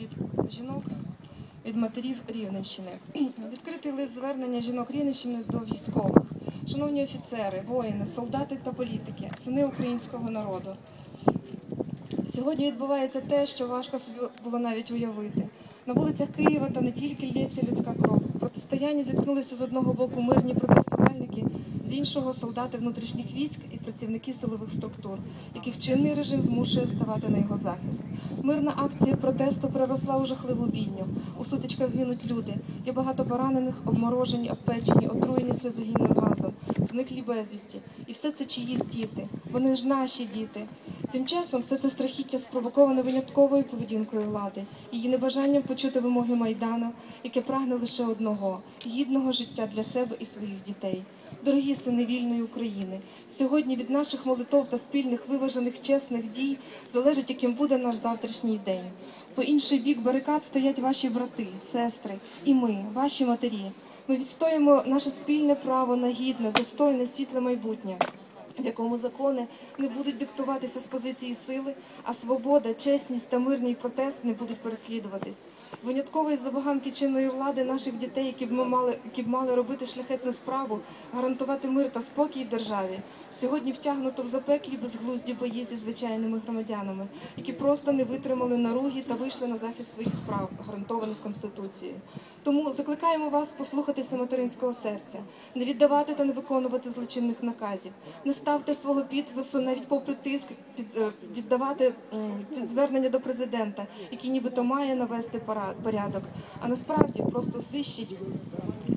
від жінок, від матерів Рівненщини. Відкритий лист звернення жінок Рівненщини до військових. Шановні офіцери, воїни, солдати та політики, сини українського народу. Сьогодні відбувається те, що важко собі було навіть уявити. На вулицях Києва та не тільки лється людська кров. В протистоянні зіткнулися з одного боку мирні протестувальники, з іншого солдати внутрішніх військ і працівники силових структур, яких чинний режим змушує ставати на його захист. Мирна акція протесту переросла у жахливу бійню. У сутичках гинуть люди. Є багато поранених, обморожені, обпечені, отруєні сльозогінним газом, зниклі безвісті. І все це чиїсь діти. Вони ж наші діти. Тим часом все це страхіття спровоковане винятковою поведінкою влади, її небажанням почути вимоги майдану, яке прагне лише одного гідного життя для себе і своїх дітей. Дорогі сини вільної України, сьогодні від наших молитов та спільних виважених чесних дій залежить, яким буде наш завтрашній день. По інший бік барикад стоять ваші брати, сестри і ми, ваші матері. Ми відстоїмо наше спільне право на гідне, достойне, світле майбутнє в якому закони не будуть диктуватися з позиції сили, а свобода, чесність та мирний протест не будуть переслідуватись. Виняткової забаганки чинної влади наших дітей, які б ми мали, які б мали робити шляхетну справу, гарантувати мир та спокій державі, сьогодні втягнуто в запеклі безглузді бої зі звичайними громадянами, які просто не витримали наруги та вийшли на захист своїх прав, гарантованих Конституцією. Тому закликаємо вас послухатися материнського серця, не віддавати та не виконувати злочинних наказів, не ставте свого підпису навіть попри тиск е, віддавати під звернення до президента, який нібито має навести порядок, а насправді просто знищить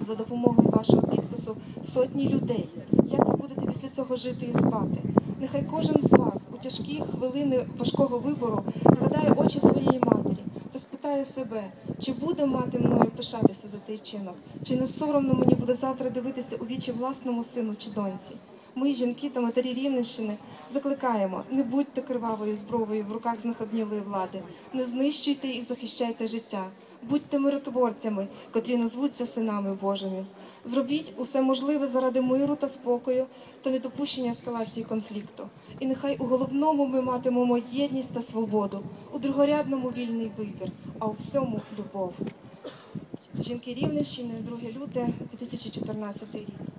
за допомогою вашого підпису сотні людей. Як ви будете після цього жити і спати? Нехай кожен з вас у тяжкі хвилини важкого вибору згадає очі своєї матері та спитає себе, чи буде мати мною пишатися за цей чинок, чи не соромно мені буде завтра дивитися у вічі власному сину чи доньці. Ми, жінки та матері Рівненщини, закликаємо: не будьте кривавою зброєю в руках знахабнілої влади, не знищуйте і захищайте життя. Будьте миротворцями, котрі назвуться синами Божими. Зробіть усе можливе заради миру та спокою та недопущення ескалації конфлікту. І нехай у головному ми матимемо єдність та свободу, у другорядному вільний вибір, а у всьому любов. Жінки Рівненщини, 2 люте, 2014 рік.